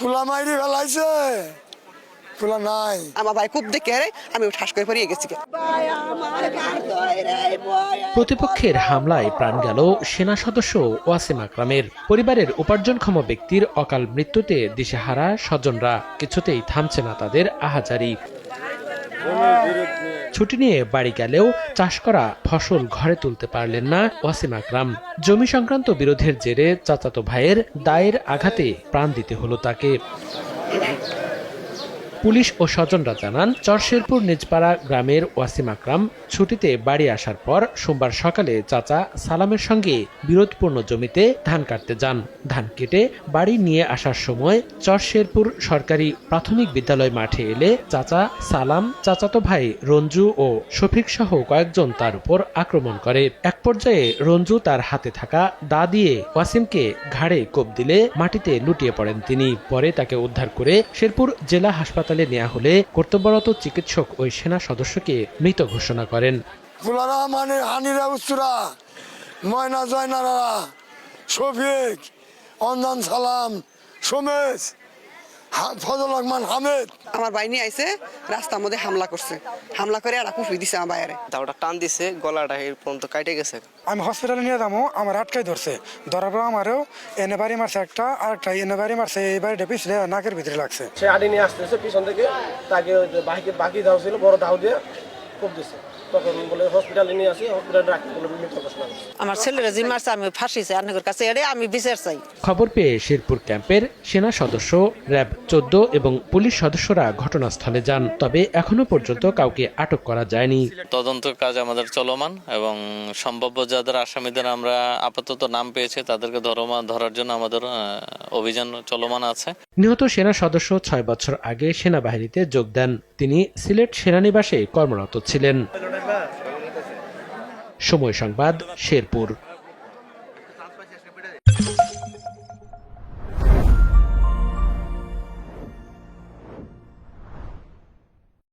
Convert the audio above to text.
ফুলা মাইরি ফেলাইছে। ফুলা নাই। আমার ভাই খুব দেখে রে আমি ঠাস করে পড়িয়ে গেছি প্রতিপক্ষের হামলায় প্রাণ গেল সেনা সদস্য ওয়াসিম আকরামের। পরিবারের উপার্জনক্ষম ব্যক্তির অকাল মৃত্যুতে দিশেহারা স্বজনরা কিছুতেই থামছে না তাদের আহাজারি। ছুটি নিয়ে বাড়ি গেলেও চাষ করা ফসল ঘরে তুলতে পারলেন না ওয়াসিম আকরাম। জমি সংক্রান্ত বিরোধের জেরে চাচাতো ভাইয়ের দায়ের আঘাতে প্রাণ দিতে হলো তাকে। পুলিশ ও স্বজনরা জানান, চরশেরপুর নিজপাড়া গ্রামের ওয়াসিম আকরাম ছুটিতে বাড়ি আসার পর সোমবার সকালে চাচা সালামের সঙ্গে বিরোধপূর্ণ জমিতে ধান কাটতে যান। ধান কেটে বাড়ি নিয়ে আসার সময় চরশেরপুর সরকারি প্রাথমিক বিদ্যালয় মাঠে এলে চাচা সালাম, চাচাতো ভাই রঞ্জু ও শফিক সহ কয়েকজন তার উপর আক্রমণ করে। এক পর্যায়ে রঞ্জু তার হাতে থাকা দা দিয়ে ওয়াসিমকে ঘাড়ে কোপ দিলে মাটিতে লুটিয়ে পড়েন তিনি। পরে তাকে উদ্ধার করে শেরপুর জেলা হাসপাতালে নেওয়া হলে কর্তব্যরত চিকিৎসক ওই সেনা সদস্যকে মৃত ঘোষণা করেন। ময়না জয়নারা সালাম সোমেশ ফজল রহমান হামেদ। আমার ভাই নিয়ে আইসে রাস্তার মধ্যে হামলা করছে। হামলা করে আর কুফি দিছে আমার বাইরে। দাওটা টান দিছে গলাটা এই পর্যন্ত কাটে গেছে। আমি হসপিটালে নিয়ে যাব আমার আটকাই ধরছে। ধরার পর আমারও এনে বাড়ি মারছে একটা আর একটা এনে বাড়ি মারছে এই বাড়িটা পিছলে নাকের ভিতরে লাগছে। সে আড়ি নিয়ে আসতেছে পিছন থেকে। তাকে বাকি বাকি দাও ছিল বড় দাও দিয়ে খুব দিছে। তখন বলে হসপিটালে নিয়ে আসি হসপিটালে রাখি বলে মৃত ঘোষণা আমার ছেলেরা যে মারছে আমি ফাঁসি চাই আপনাদের কাছে এড়ে আমি বিচার চাই। খবর পেয়ে শেরপুর ক্যাম্পের সেনা সদস্য র্যাব চোদ্দ এবং পুলিশ সদস্যরা ঘটনাস্থলে যান তবে এখনও পর্যন্ত কাউকে আটক করা যায়নি। তদন্ত কাজ আমাদের চলমান এবং সম্ভাব্য যাদের আসামিদের আমরা আপাতত নাম পেয়েছি তাদেরকে ধরমা ধরার জন্য আমাদের আহ, অভিযান চলমান আছে। নিহত সেনা সদস্য ছয় বছর আগে সেনাবাহিনীতে যোগ দেন। তিনি সিলেট সেনানিবাসে কর্মরত ছিলেন। সময় সংবাদ শেরপুর।